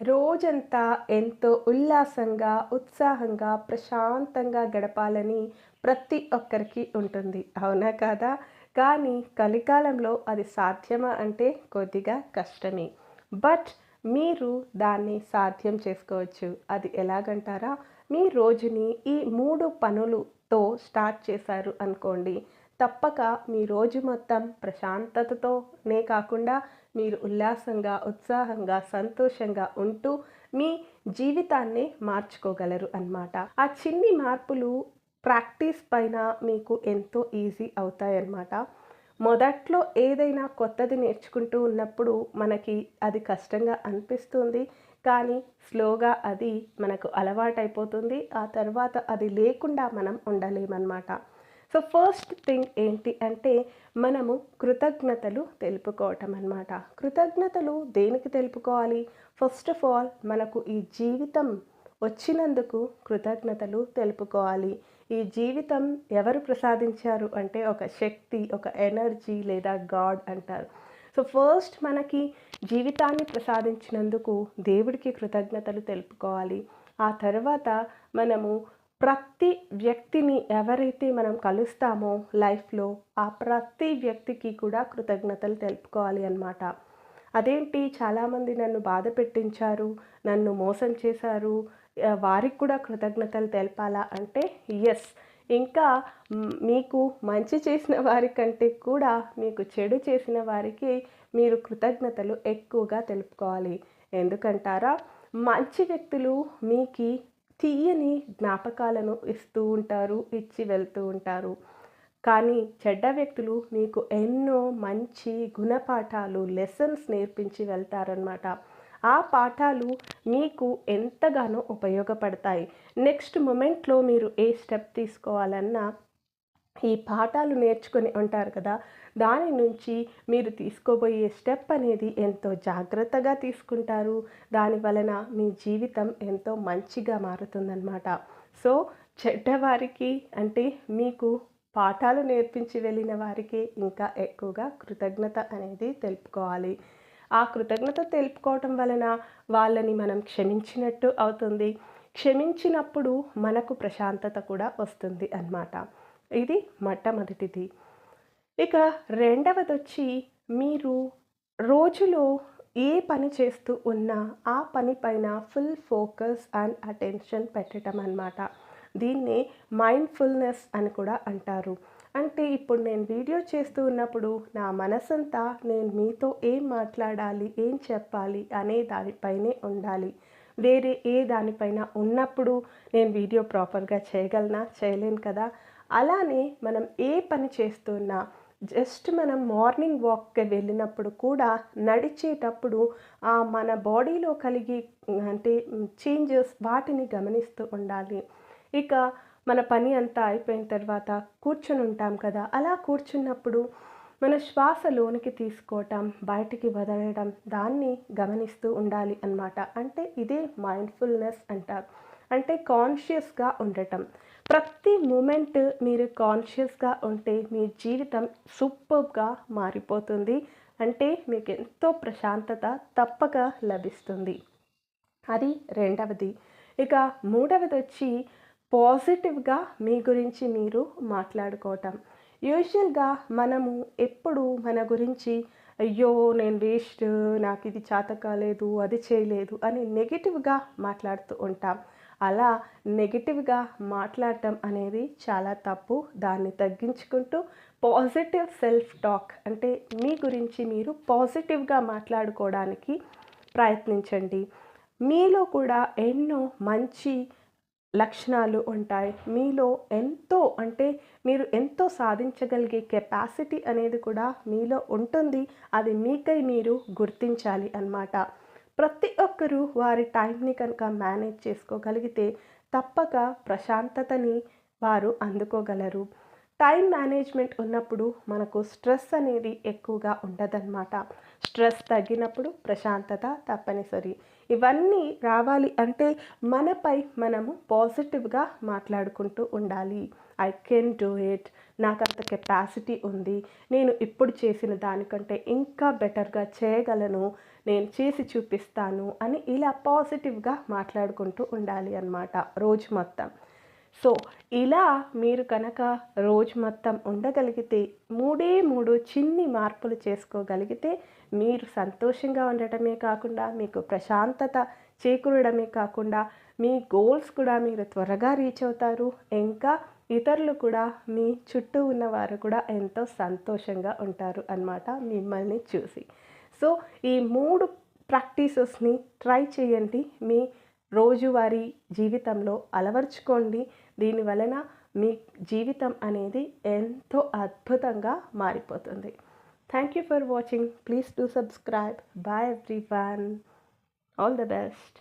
రోజంతా ఎంతో ఉల్లాసంగా, ఉత్సాహంగా, ప్రశాంతంగా గడపాలని ప్రతి ఒక్కరికి ఉంటుంది. అవునా కాదా? కానీ కలికాలంలో అది సాధ్యమా అంటే కొద్దిగా కష్టమే. బట్ మీరు దాన్ని సాధ్యం చేసుకోవచ్చు. అది ఎలాగంటారా? మీ రోజుని ఈ మూడు పనులతో స్టార్ట్ చేశారు అనుకోండి. తప్పక మీ రోజు మొత్తం ప్రశాంతతతోనే కాకుండా మీరు ఉల్లాసంగా, ఉత్సాహంగా, సంతోషంగా ఉంటూ మీ జీవితాన్నే మార్చుకోగలరు అన్నమాట. ఆ చిన్ని మార్పులు ప్రాక్టీస్ పైన మీకు ఎంతో ఈజీ అవుతాయన్నమాట. మొదట్లో ఏదైనా కొత్తది నేర్చుకుంటూ ఉన్నప్పుడు మనకి అది కష్టంగా అనిపిస్తుంది. కానీ స్లోగా అది మనకు అలవాటైపోతుంది. ఆ తర్వాత అది లేకుండా మనం ఉండలేమన్నమాట. సో, ఫస్ట్ థింగ్ ఏంటి అంటే మనము కృతజ్ఞతలు తెలుపుకోవటం అన్నమాట. కృతజ్ఞతలు దేనికి తెలుపుకోవాలి? ఫస్ట్ ఆఫ్ ఆల్ మనకు ఈ జీవితం వచ్చినందుకు కృతజ్ఞతలు తెలుపుకోవాలి. ఈ జీవితం ఎవరు ప్రసాదించారు అంటే ఒక శక్తి, ఒక ఎనర్జీ లేదా గాడ్ అంటారు. సో, ఫస్ట్ మనకి జీవితాన్ని ప్రసాదించినందుకు దేవుడికి కృతజ్ఞతలు తెలుపుకోవాలి. ఆ తర్వాత మనము ప్రతి వ్యక్తిని ఎవరైతే మనం కలుస్తామో లైఫ్‌లో ఆ ప్రతి వ్యక్తికి కూడా కృతజ్ఞతలు తెలుపుకోవాలి అన్నమాట. అదేంటి చాలామంది నన్ను బాధ పెట్టించారు, నన్ను మోసం చేశారు, వారికి కూడా కృతజ్ఞతలు తెలపాలా అంటే ఎస్ ఇంకా మీకు మంచి చేసిన వారికంటే కూడా మీకు చెడు చేసిన వారికి మీరు కృతజ్ఞతలు ఎక్కువగా తెలుపుకోవాలి. ఎందుకంటారా? మంచి వ్యక్తులు మీకి తీయని జ్ఞాపకాలను ఇస్తూ ఉంటారు. ఇచ్చి వెళ్తూ ఉంటారు. కానీ చెడ్డ వ్యక్తులు మీకు ఎన్నో మంచి గుణపాఠాలు, లెసన్స్ నేర్పించి వెళ్తారనమాట ఆ పాఠాలు మీకు ఎంతగానో ఉపయోగపడతాయి. నెక్స్ట్ మూమెంట్లో మీరు ఏ స్టెప్ తీసుకోవాలన్నా ఈ పాఠాలు నేర్చుకొని ఉంటారు కదా! దాని నుంచి మీరు తీసుకోబోయే స్టెప్ అనేది ఎంతో జాగ్రత్తగా తీసుకుంటారు. దాని వలన మీ జీవితం ఎంతో మంచిగా మారుతుందన్నమాట. సో, చెడ్డవారికి అంటే మీకు పాఠాలు నేర్పించి వెళ్ళిన వారికి ఇంకా ఎక్కువగా కృతజ్ఞత అనేది తెలుపుకోవాలి. ఆ కృతజ్ఞత తెలుపుకోవటం వలన వాళ్ళని మనం క్షమించినట్టు అవుతుంది. క్షమించినప్పుడు మనకు ప్రశాంతత కూడా వస్తుంది అన్నమాట. ఇది మొట్టమొదటిది. ఇక రెండవది వచ్చి మీరు రోజులో ఏ పని చేస్తూ ఉన్నా ఆ పని పైన ఫుల్ ఫోకస్ అండ్ అటెన్షన్ పెట్టడం అన్నమాట. దీన్నే మైండ్‌ఫుల్‌నెస్ అని కూడా అంటారు. అంటే ఇప్పుడు నేను వీడియో చేస్తూ ఉన్నప్పుడు నా మనసంతా నేను మీతో ఏం మాట్లాడాలి, ఏం చెప్పాలి అనే దానిపైనే ఉండాలి. వేరే ఏ దానిపైన ఉన్నప్పుడు నేను వీడియో ప్రాపర్‌గా చేయగలనా? చేయలేను కదా! అలానే మనం ఏ పని చేస్తున్నా జస్ట్ మనం మార్నింగ్ వాక్‌కి వెళ్ళినప్పుడు కూడా నడిచేటప్పుడు ఆ మన బాడీలో కలిగి అంటే చేంజెస్ వాటిని గమనిస్తూ ఉండాలి. ఇక మన పని అంతా అయిపోయిన తర్వాత కూర్చొని ఉంటాం కదా! అలా కూర్చున్నప్పుడు మన శ్వాస లోనికి తీసుకోవటం, బయటికి వదలడం దాన్ని గమనిస్తూ ఉండాలి అన్నమాట. అంటే ఇదే మైండ్‌ఫుల్‌నెస్ అంటారు. అంటే కాన్షియస్‌గా ఉండటం. ప్రతి మూమెంట్ మీరు కాన్షియస్‌గా ఉంటే మీ జీవితం సూపర్బ్‌గా మారిపోతుంది. అంటే మీకెంతో ప్రశాంతత తప్పక లభిస్తుంది. అది రెండవది. ఇక మూడవది వచ్చి పాజిటివ్‌గా మీ గురించి మీరు మాట్లాడుకోవటం. యూజువల్‌గా మనము ఎప్పుడు మన గురించి అయ్యో! నేను వేస్ట్, నాకిది చేత కాలేదు, అది చేయలేదు అని నెగిటివ్గా మాట్లాడుతూ ఉంటాం. అలా నెగిటివ్గా మాట్లాడటం అనేది చాలా తప్పు. దాన్ని తగ్గించుకుంటూ పాజిటివ్ సెల్ఫ్ టాక్ అంటే మీ గురించి మీరు పాజిటివ్‌గా మాట్లాడుకోవడానికి ప్రయత్నించండి. మీలో కూడా ఎన్నో మంచి లక్షణాలు ఉంటాయి. మీలో ఎంతో అంటే మీరు ఎంతో సాధించగలిగే కెపాసిటీ అనేది కూడా మీలో ఉంటుంది. అది మీకై మీరు గుర్తించాలి అన్నమాట. ప్రతి ఒక్కరూ వారి టైంని కనుక మేనేజ్ చేసుకోగలిగితే తప్పక ప్రశాంతతని వారు అందుకోగలరు. టైం మేనేజ్‌మెంట్ ఉన్నప్పుడు మనకు స్ట్రెస్ అనేది ఎక్కువగా ఉండదన్నమాట. స్ట్రెస్ తగ్గినప్పుడు ప్రశాంతత తప్పనిసరి. ఇవన్నీ రావాలి అంటే మనపై మనము పాజిటివ్‌గా మాట్లాడుకుంటూ ఉండాలి. I can do it. అంత కెపాసిటీ ఉంది. నేను ఇప్పుడు చేసిన దానికంటే ఇంకా బెటర్‌గా చేయగలను. నేను చేసి చూపిస్తాను అని ఇలా పాజిటివ్గా మాట్లాడుకుంటూ ఉండాలి అన్నమాట రోజు మొత్తం సో ఇలా మీరు కనుక రోజు మొత్తం ఉండగలిగితే మూడే మూడు చిన్ని మార్పులు చేసుకోగలిగితే మీరు సంతోషంగా ఉండటమే కాకుండా మీకు ప్రశాంతత చేకూరడమే కాకుండా మీ గోల్స్ కూడా మీరు త్వరగా రీచ్ అవుతారు ఇంకా ఇతరులు కూడా మీ చుట్టూ ఉన్నవారు కూడా ఎంతో సంతోషంగా ఉంటారు అన్నమాట మిమ్మల్ని చూసి. సో ఈ మూడు ప్రాక్టీసెస్ని ట్రై చేయండి. మీ రోజువారీ జీవితంలో అలవర్చుకోండి. దీని వలన మీ జీవితం అనేది ఎంతో అద్భుతంగా మారిపోతుంది. Thank you for watching please do subscribe bye everyone all the best